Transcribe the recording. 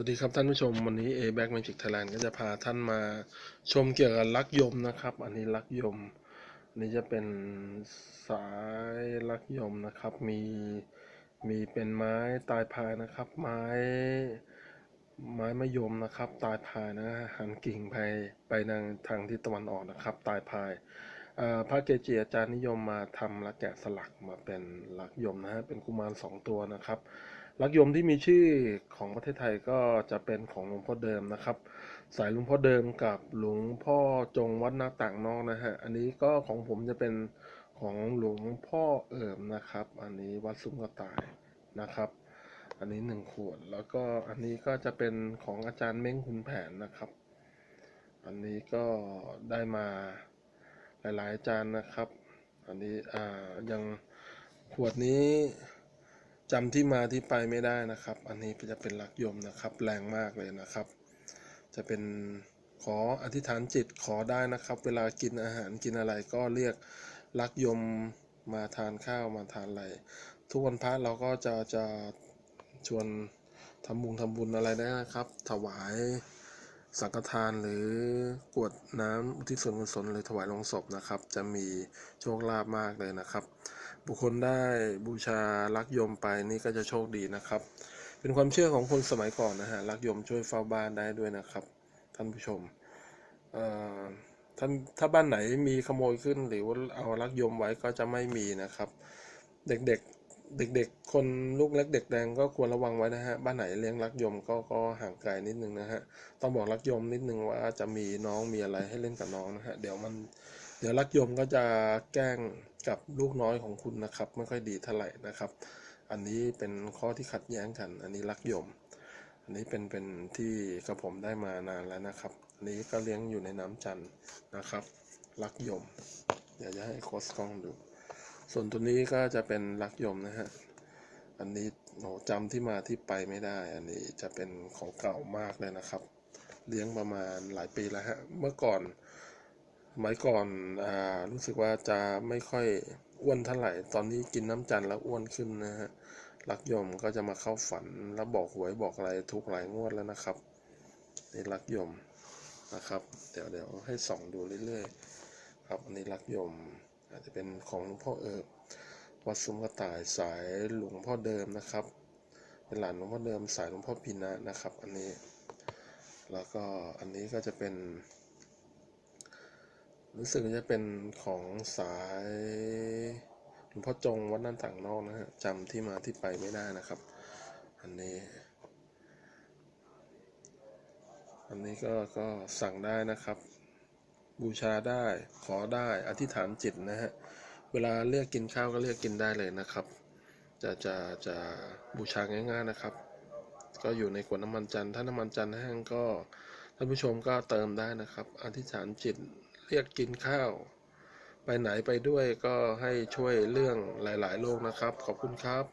วัสดีครับท่านผู้ชมวันนี้ A Back Magic Thailand ก็จะพาท่านมาชมเกี่ยวกับลักยมนะครับ อันนี้ลักยมอันนี้จะเป็นสายลักยมนะครับ มีมีเป็นไม้ตายพายนะครับ ไม้ไม้มะยมนะครับ ตายพายนะหันกิ่งไปไปทางทางทิศตะวันออกนะครับ ตายพาย พระเกจิอาจารย์นิยมมาทำและแกะสลักมาเป็นลักยมนะฮะเป็นกุมารสองตัวนะครับลักยมที่มีชื่อของประเทศไทยก็จะเป็นของหลวงพ่อเดิมนะครับ สายหลวงพ่อเดิมกับหลวงพ่อจงวัดนาต่างนอกนะฮะอันนี้ก็ของผมจะเป็นของหลวงพ่อเอิมนะครับ อันนี้วัดซุ้มกระต่ายนะครับ อันนี้หนึ่งขวดแล้วก็อันนี้ก็จะเป็นของอาจารย์เม้งคุณแผนนะครับ อันนี้ก็ได้มา หลายๆ จารย์นะครับ อันนี้อ่ายังขวดนี้จำที่มาที่ไปไม่ได้นะครับ อันนี้จะเป็นลักยมนะครับ แรงมากเลยนะครับ จะเป็นขออธิษฐานจิตขอได้นะครับ เวลากินอาหารกินอะไรก็เรียกลักยมมาทานข้าวมาทานอะไร ทุกวันพระเราก็จะจะชวนทำบุญทำบุญอะไรได้นะครับ ถวาย สังฆทานหรือกวดน้ำอุทิศส่วนกุศลหรือถวายลงศพนะครับ จะมีโชคลาภมากเลยนะครับ บุคคลได้บูชาลักยมไปนี่ก็จะโชคดีนะครับ เป็นความเชื่อของคนสมัยก่อนนะฮะลักยมช่วยเฝ้าบ้านได้ด้วยนะครับ ท่านผู้ชมเอ่อท่านถ้าบ้านไหนมีขโมยขึ้นหรือว่าเอาลักยมไว้ก็จะไม่มีนะครับ เด็กๆ เด็กๆ คนลูกเล็กเด็กแดงก็ควรระวังไว้นะฮะ บ้านไหนเลี้ยงลักยมก็ก็ห่างไกลนิดนึงนะฮะ ต้องบอกลักยมนิดนึงว่าจะมีน้องมีอะไรให้เล่นกับน้องนะฮะ เดี๋ยวมัน เดี๋ยวลักยมก็จะแกล้งกับลูกน้อยของคุณนะครับ ไม่ค่อยดีเท่าไหร่นะครับ อันนี้เป็นข้อที่ขัดแย้งกัน อันนี้ลักยม อันนี้เป็นเป็นที่กระผมได้มานานแล้วนะครับ อันนี้ก็เลี้ยงอยู่ในน้ำจันทร์นะครับลักยม เดี๋ยวจะให้โคสกล้องดู ส่วนตัวนี้ก็จะเป็นลักยมนะฮะ อันนี้โหจำที่มาที่ไปไม่ได้ อันนี้จะเป็นของเก่ามากเลยนะครับ เลี้ยงประมาณหลายปีแล้วฮะ เมื่อก่อนสมัยก่อนอ่ารู้สึกว่าจะไม่ค่อยอ้วนเท่าไหร่ ตอนนี้กินน้ำจันทร์แล้วอ้วนขึ้นนะฮะลักยมก็จะมาเข้าฝันแล้วบอกหวยบอกอะไรทุกหลายงวดแล้วนะครับนี่ลักยมนะครับ เดี๋ยวเดี๋ยวให้ส่องดูเรื่อยๆ ครับอันนี้ลักยม อาจจะเป็นของหลวงพ่อเอิบวัดซุ้มกระต่ายสายหลวงพ่อเดิมนะครับ เป็นหลานหลวงพ่อเดิมสายหลวงพ่อพินะนะครับ อันนี้ แล้วก็อันนี้ก็จะเป็น รู้สึกว่าจะเป็นของสายหลวงพ่อจงวัดนั่นต่างนอกนะฮะจำที่มาที่ไปไม่ได้นะครับ อันนี้ อันนี้ก็ก็สั่งได้นะครับ บูชาได้ ขอได้ อธิษฐานจิตนะฮะ เวลาเรียกกินข้าวก็เรียกกินได้เลยนะครับ จะจะจะบูชาง่าย ๆนะครับ ก็อยู่ในขวดน้ำมันจันทร์ถ้าน้ำมันจันทร์แห้งก็ท่านผู้ชมก็เติมได้นะครับ อธิษฐานจิตเรียกกินข้าว ไปไหนไปด้วยก็ให้ช่วยเรื่องหลาย ๆโรคนะครับ ขอบคุณครับ